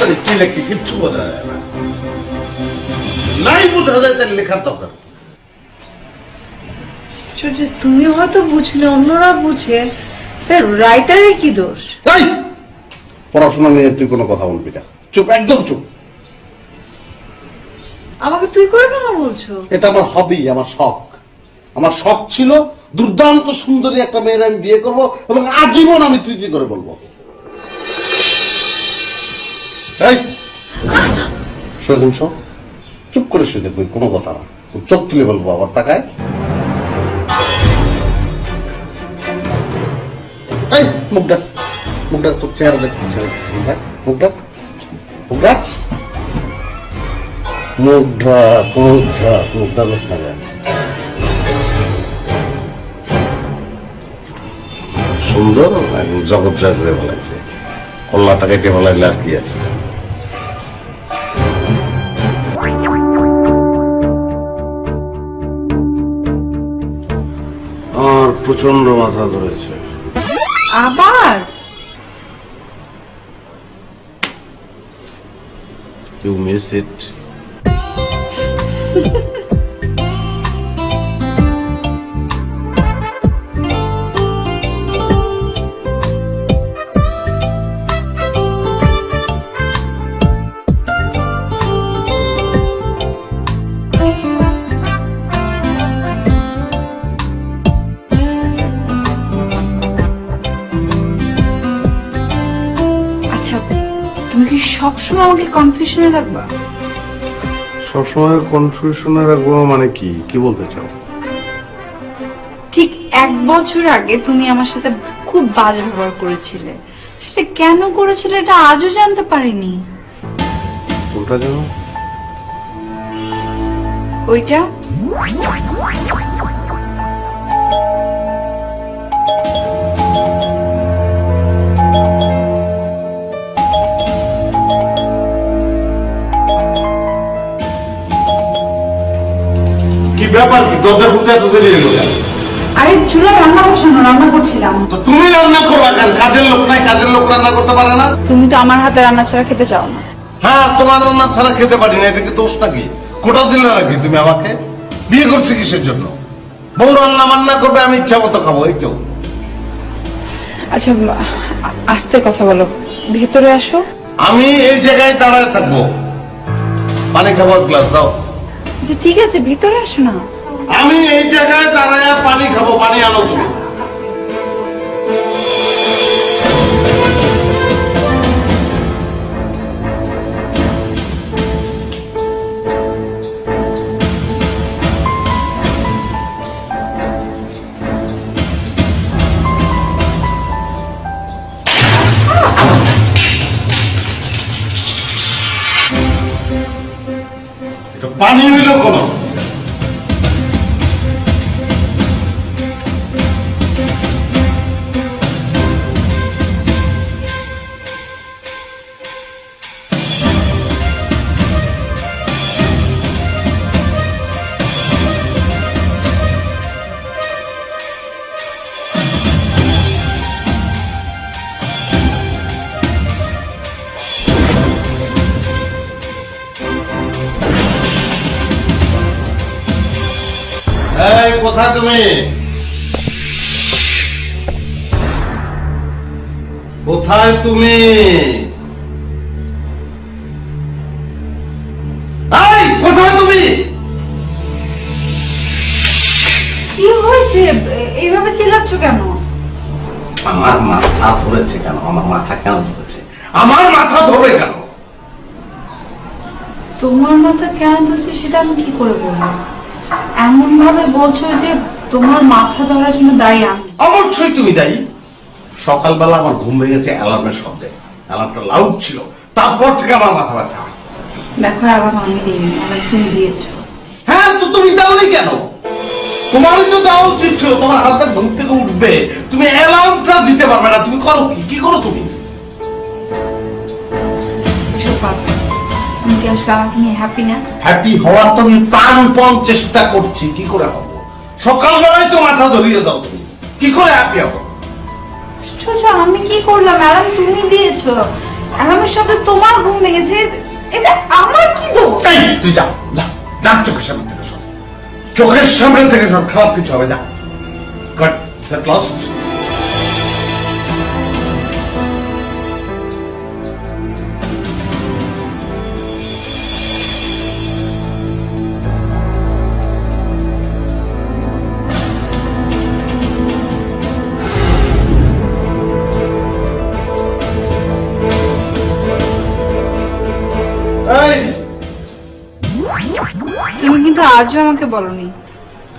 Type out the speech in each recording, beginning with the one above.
মানে কি লেখে? কিচ্ছু বোঝা যায় না। নাই বোঝা যায় লেখার দরকার। তুমি হয়তো বুঝলে অন্যরা বুঝে। রাইটারের কি দোষ? তাই পড়াশোনা নিয়ে তুই কোনো কথা বলবি না। চুপ একদম চুপ। আমাকে তুই করে কেন বলছো? এটা আমার হবি আমার শখ। আমার শখ ছিল দুর্দান্ত সুন্দরী একটা মেয়ের আমি বিয়ে করব এবং আজীবন আমি তুই কি করে বলব? এই! চুপ করে শুয়ে দেখবি কোনো কথা না। চোখ তুলে বলব আবার তাকায় এই, মুখ ডাক। মুখ ডাক, তোর চেহারা দেখ মুখ ডাক। মুখ ডাক। মুখ ঢাক মুখ ঢাক মুখ ডাকস না কেন? সুন্দর জগৎ জয় করে বলাইছে কল্লাটা কেটে বলাইলে আর কি আছে? আর প্রচণ্ড মাথা ধরেছে। আবার? ইউ মিস ইট সবসময় আমাকে কনফিউশনে রাখবা? সবসময় কনফিউশনে রাখব মানে কি? কি বলতে চাও? ঠিক এক বছর আগে তুমি আমার সাথে খুব বাজে ব্যবহার করেছিলে। সেটা কেন করেছিলে এটা আজও জানতে পারিনি। কোনটা জানো? ওইটা? দরজা খুলতে এত দেরি হলো কেন? আরে চুলা রান্না বসানো রান্না করছিলাম। তো তুমি রান্না করবা কেন? কাজের লোক নাই কাজের লোক রান্না করতে পারে না। তুমি তো আমার হাতে রান্না ছাড়া খেতে চাও না। হ্যাঁ তোমার রান্না ছাড়া খেতে পারি না এটা কি দোষ নাকি? কোটা দিলে নাকি তুমি আমাকে? বিয়ে করছে কিসের জন্য? বউ রান্না বান্না করবে আমি ইচ্ছা মতো খাব এই তো। আচ্ছা আস্তে কথা বলো। ভেতরে আসো। আমি এই জায়গায় দাঁড়ায় থাকব। পানি খাব গ্লাস দাও। আচ্ছা ঠিক আছে ভেতরে আসো না। আমি এই জায়গায় দাঁড়ায় পানি খাব পানি আনো কোথায় তুমি। কোথায় তুমি? কোথায় তুমি? কি হয়েছে? এইভাবে চিল্লাচ্ছ কেন? আমার মাথা ধরেছে কেন? আমার মাথা কেন ধরেছে? আমার মাথা ধরে কেন? তোমার মাথা কেন ধরছে সেটা আমি কি করে বলব? এমন ভাবে বলছো যে তোমার মাথা ধরার জন্য দায়ী আমি? অবশ্যই তুমি দায়ী। সকালবেলা আমার ঘুম ভেঙেছে অ্যালার্মের শব্দে। অ্যালার্মটা লাউড ছিল। তারপর থেকে আমার মাথা ব্যথা। দেখো আবার আমি দিইনি অনেক তুমি দিয়েছ। হ্যাঁ তো তুমি দাওনি কেন? তোমারই তো দেওয়া উচিত ছিল তোমার হাতে ঘুম থেকে উঠবে। তুমি অ্যালার্মটা দিতে পারবে না। তুমি করো কি? কি করো তুমি? তুমি কি আসলে আমাকে নিয়ে হ্যাপি না? হ্যাপি হওয়ার তো আমি প্রাণপণ চেষ্টা করছি কি করে হব? সকালবেলায় তো মাথা ধরিয়ে দাও তুমি। কি করে হ্যাপি হব? আশ্চর্য, আমি কি করলাম? ম্যাডাম তুমি দিয়েছ। অ্যালার্মের শব্দে তোমার ঘুম ভেঙেছে এটা আমার কি দোষ? তুই যা যা যা চোখের সামনে থেকে সর। চোখের সামনে থেকে সর খারাপ কিছু হবে যা। গট গেট লস্ট আজও আমাকে বলনি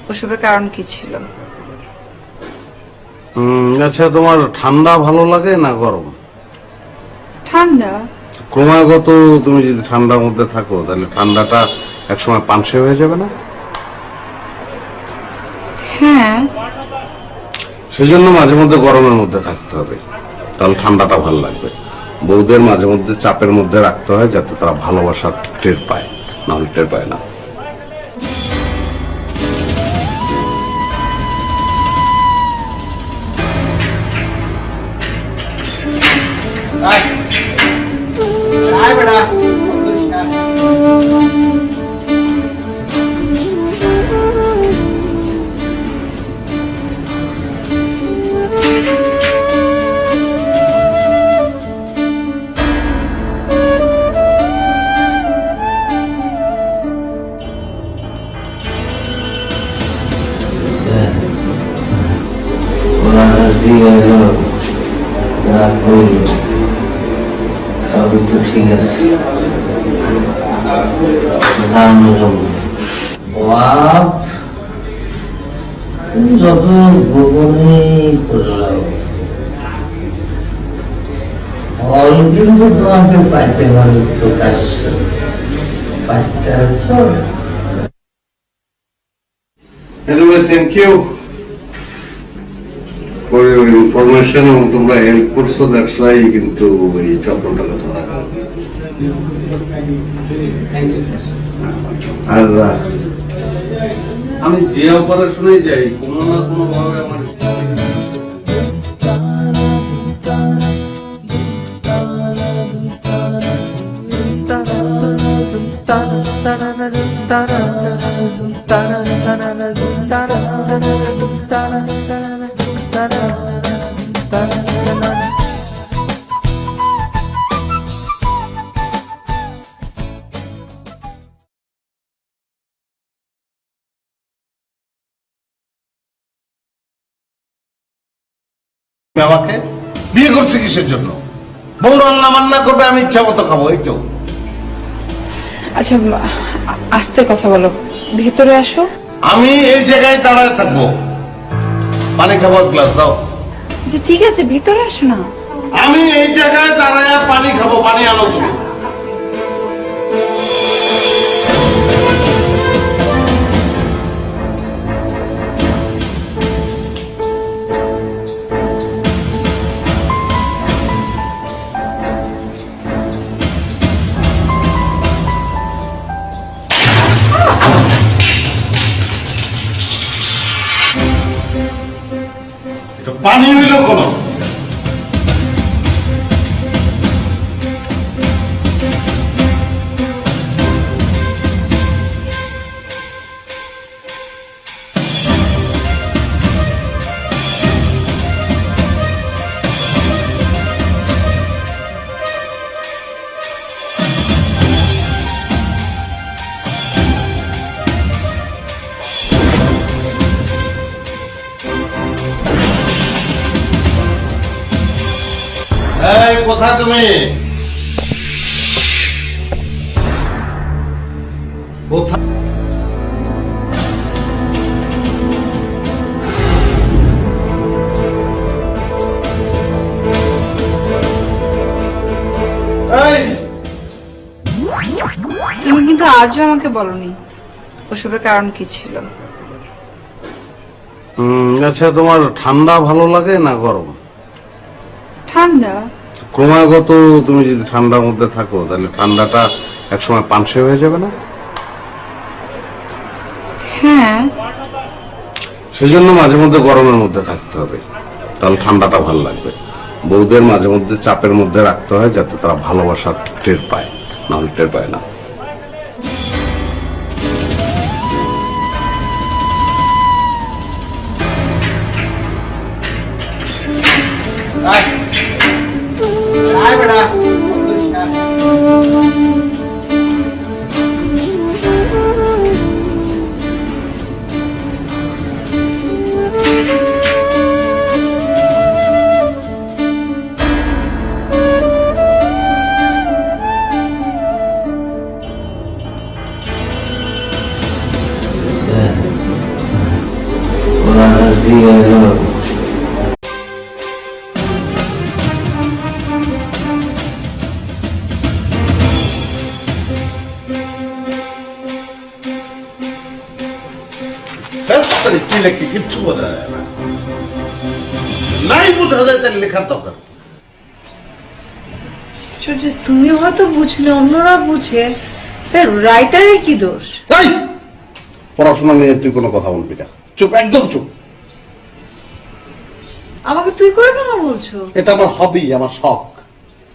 ওসবের কারণ কি ছিল? আচ্ছা তোমার ঠান্ডা ভালো লাগে না গরম? ঠান্ডা? ক্রমাগত তুমি যদি ঠান্ডার মধ্যে থাকো তাহলে ঠান্ডাটা একসময় পানসে হয়ে যাবে না? হ্যাঁ। সেজন্য মাঝে মধ্যে গরমের মধ্যে থাকতে হবে। তাহলে ঠান্ডাটা ভালো লাগবে। বউদের মাঝে মধ্যে চাপের মধ্যে রাখতে হয় যাতে তারা ভালোবাসা টের পায়। নাহলে টের পায় না। All right. যত গোপনে করলাম ফল কিন্তু তোমাকে পাইতে হবে প্রকাশ পাইতে Anyway, thank you for your information এবং তোমরা হেল্প করছ দ্যাটস ওয়াই কিন্তু এই চক্রটাকে ধরা গেল আর আমি যে অপারেশনে যাই কোনো না কোনো ভাবে আমার আমাকে বিয়ে করছে কিসের জন্য? বউ রান্না বান্না করবে আমি ইচ্ছা মতো খাব এই তো। আচ্ছা আস্তে কথা বলো। ভেতরে আসো। আমি এই জায়গায় দাঁড়ায় থাকব। পানি খাব এক গ্লাস দাও। যে ঠিক আছে ভেতরে আসো না। আমি এই জায়গায় দাঁড়ায় পানি খাব পানি আনো তুমি পানি হইল এই কোথায় তুমি? কোথায় তুমি কিন্তু আজও আমাকে বলনি ওসবের কারণ কি ছিল? হুম, আচ্ছা তোমার ঠান্ডা ভালো লাগে না গরম? ঠান্ডা? ক্রমাগত তুমি যদি ঠান্ডার মধ্যে থাকো তাহলে ঠান্ডাটা একসময় পানসে হয়ে যাবে না? হ্যাঁ। সেজন্য মাঝে মধ্যে গরমের মধ্যে থাকতে হবে। তাহলে ঠান্ডাটা ভালো লাগবে। বউদের মাঝে মধ্যে চাপের মধ্যে রাখতে হয় যাতে তারা ভালোবাসা টের পায়। নাহলে টের পায় না। লেখার দরকার তুমি হয়তো বুঝলে, অন্যরা বুঝে, তার রাইটারের কি দোষ? তাই পড়াশোনা নিয়ে তুই কোনো কথা বলবি না। চুপ, একদম চুপ। আমাকে তুই করে কেন বলছো? এটা আমার হবি আমার শখ।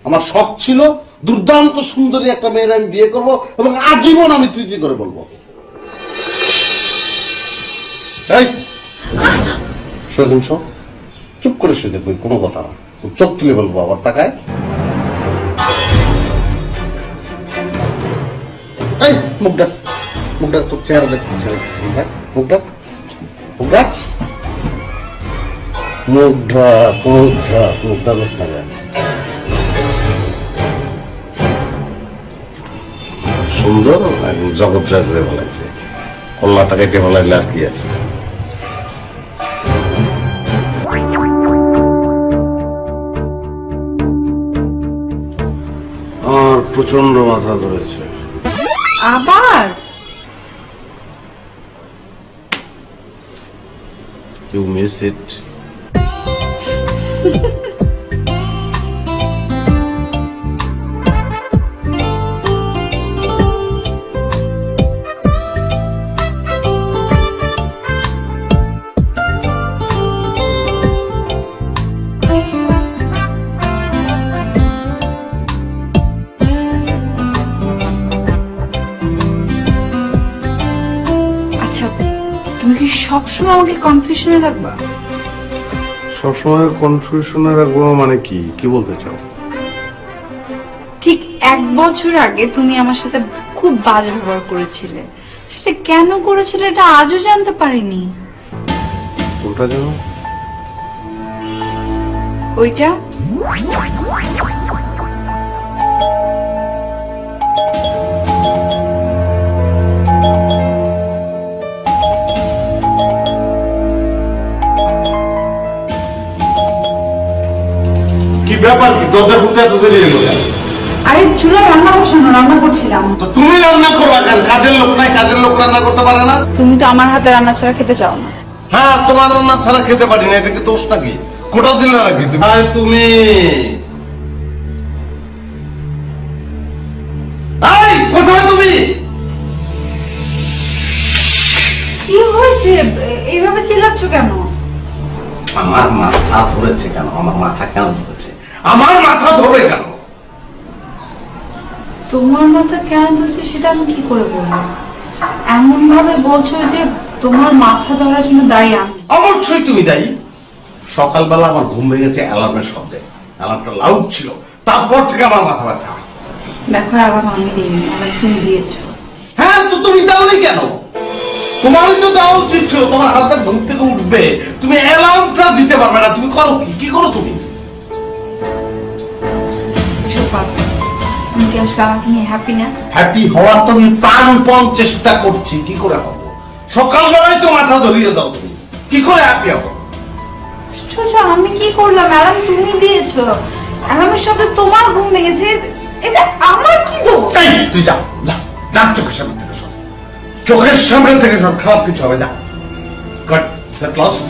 আমার শখ ছিল দুর্দান্ত সুন্দরী একটা মেয়ের আমি বিয়ে করব এবং আজীবন আমি তুই তুই করে বলব? চুপ করে শুয়ে দেখবি কোনো কথা না। চোখ তুলে বলব আবার তাকায়। এই মুখ ডাক। মুখ ডাক তোর চেহারা দেখ চেহারা দেখছি, দেখ, মুখ ডাক মুখ ডাক। মুখ ঢাক মুখ ঢাক মুখ ডাক সুন্দর জগৎ জয় করে বলাইছে কল্লাটা কেটে বলাইলে আর কি আছে? আমার প্রচণ্ড মাথা ধরেছে। আবার? মিস ইট আচ্ছা তুমি কি সবসময় আমাকে কনফিউশনে রাখবা? সবসময় কনফিউশনে রাখব মানে কি? কি বলতে চাও? ঠিক এক বছর আগে তুমি আমার সাথে খুব বাজে ব্যবহার করেছিলে। সেটা কেন করেছিলে এটা আজও জানতে পারিনি। কোনটা জানো? ওইটা? দরজা খুলতে এত দেরি হলো আরে চুলা রান্না বসানো রান্না করছিলাম। তো তুমি রান্না করবা কেন? কাজের লোক নাই কাজের লোক রান্না করতে পারে না। তুমি তো আমার হাতে রান্না ছাড়া খেতে চাও না। হ্যাঁ তোমার রান্না ছাড়া খেতে পারি না এটা কি দোষ নাকি? কোটা দিলে নাকি তুমি? আয় তুমি এই, কোথায় তুমি? কি হয়েছে? এইভাবে চিল্লাচ্ছ কেন? আমার মাথা ধরেছে কেন? আমার মাথা কেন ধরেছে? আমার মাথা ধরে কেন তোমার মাথা কেন ধরছে সেটা আমি কি করে বলব? এমন ভাবে বলছো যে তোমার মাথা ধরার জন্য দায়ী আমি। অবশ্যই তুমি দায়ী। সকালবেলা আমার ঘুম ভেঙেছে অ্যালার্মের শব্দে। অ্যালার্মটা লাউড ছিল। তারপর থেকে আমার মাথা ব্যথা। দেখো আবার আমি দিইনি আমার তুমি দিয়েছ। হ্যাঁ তো তুমি দাওনি কেন? তোমার তো দেওয়া উচিত ছিল তোমার হাতে ঘুম থেকে উঠবে। তুমি অ্যালার্মটা দিতে পারবে না তুমি করো কি? কি করো তুমি? এসব তুমি কি আসলে আমাকে নিয়ে হ্যাপি না? হ্যাপি হওয়ার তো আমি প্রাণপণ চেষ্টা করছি কি করে হব? সকালবেলায় তো মাথা ধরিয়ে দাও তুমি। কি করে হ্যাপি হব? ছোট আমি কি করলাম? অ্যালার্ম তুমি দিয়েছ। অ্যালার্মের সাথে তোমার ঘুম ভেঙেছে। এটা আমার কি দোষ? এই তুই যা যা। যা চোখের সামনে থেকে সর। চোখের সামনে থেকে সর খারাপ কিছু হবে যা। Goat lost